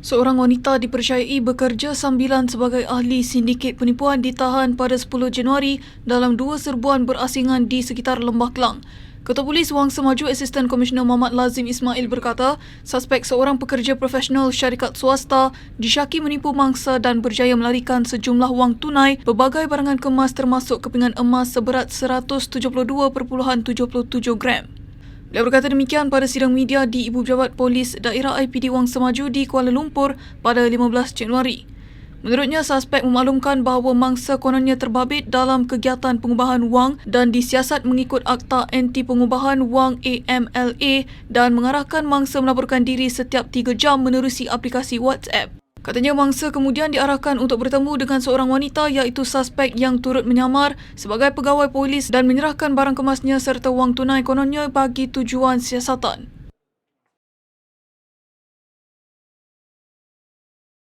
Seorang wanita dipercayai bekerja sambilan sebagai ahli sindiket penipuan ditahan pada 10 Januari dalam dua serbuan berasingan di sekitar Lembah Kelang. Ketua Polis Wang Semaju Asisten Komisioner Muhammad Lazim Ismail berkata, suspek seorang pekerja profesional syarikat swasta disyaki menipu mangsa dan berjaya melarikan sejumlah wang tunai, berbagai barangan kemas termasuk kepingan emas seberat 172.77 gram. Beliau berkata demikian pada sidang media di Ibu Pejabat Polis Daerah IPD Wang Semaju di Kuala Lumpur pada 15 Januari. Menurutnya, suspek memaklumkan bahawa mangsa kononnya terbabit dalam kegiatan pengubahan wang dan disiasat mengikut Akta Anti Pengubahan Wang AMLA dan mengarahkan mangsa melaporkan diri setiap 3 jam menerusi aplikasi WhatsApp. Katanya mangsa kemudian diarahkan untuk bertemu dengan seorang wanita iaitu suspek yang turut menyamar sebagai pegawai polis dan menyerahkan barang kemasnya serta wang tunai kononnya bagi tujuan siasatan.